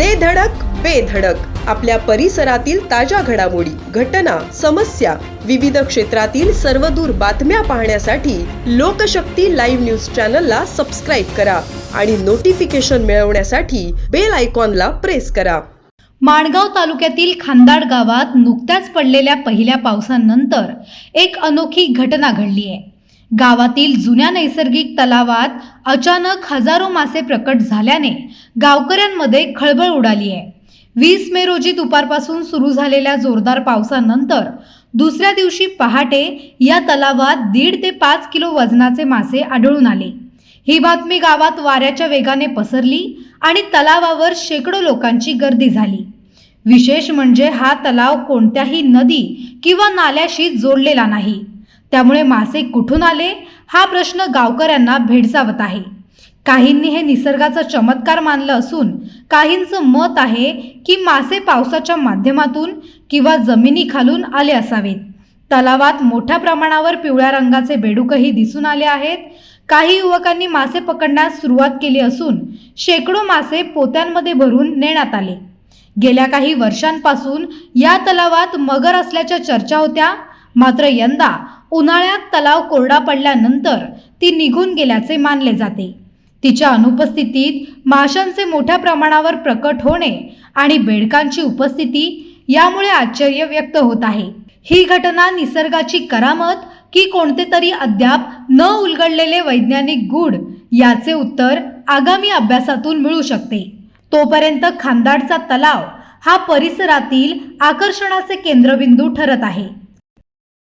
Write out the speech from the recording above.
दे धडक बेधडक आपल्या परिसरातील ताज्या घडामोडी घटना समस्या विविध क्षेत्रातील सर्वदूर बातम्या पाहण्यासाठी लोकशक्ती लाईव्ह न्यूज चॅनलला सबस्क्राईब करा आणि नोटिफिकेशन मिळवण्यासाठी बेल आयकॉनला प्रेस करा. माणगाव तालुक्यातील खांदाड गावात नुकत्याच पडलेल्या पहिल्या पावसानंतर एक अनोखी घटना घडली आहे. गावातील जुन्या नैसर्गिक तलावात अचानक हजारो मासे प्रकट झाल्याने गावकऱ्यांमध्ये खळबळ उडाली आहे. वीस मे रोजी दुपारपासून सुरू झालेल्या जोरदार पावसानंतर दुसऱ्या दिवशी पहाटे या तलावात दीड ते पाच किलो वजनाचे मासे आढळून आले. ही बातमी गावात वाऱ्याच्या वेगाने पसरली आणि तलावावर शेकडो लोकांची गर्दी झाली. विशेष म्हणजे हा तलाव कोणत्याही नदी किंवा नाल्याशी जोडलेला नाही. त्यामुळे मासे कुठून आले? हा प्रश्न गावकऱ्यांना भेडसावत आहे. काहींनी हे निसर्गाचा चमत्कार मानलं असून काहींचं मत आहे की मासे पावसाच्या माध्यमातून किंवा जमिनीखालून आले असावेत. तलावात मोठ्या प्रमाणावर पिवळ्या रंगाचे बेडूकही दिसून आले आहेत. काही युवकांनी मासे पकडण्यास सुरुवात केली असून शेकडो मासे पोत्यांमध्ये भरून नेण्यात आले. गेल्या काही वर्षांपासून या तलावात मगर असल्याच्या चर्चा होत्या. मात्र यंदा उन्हाळ्यात तलाव कोरडा पडल्यानंतर ती निघून गेल्याचे मानले जाते. तिच्या अनुपस्थितीत माशांचे मोठ्या प्रमाणावर प्रकट होणे आणि बेडकांची उपस्थिती यामुळे आश्चर्य व्यक्त होत आहे. ही घटना निसर्गाची करामत की कोणते तरी अद्याप न उलगडलेले वैज्ञानिक गुढ याचे उत्तर आगामी अभ्यासातून मिळू शकते. तोपर्यंत खांदाडचा तलाव हा परिसरातील आकर्षणाचे केंद्रबिंदू ठरत आहे.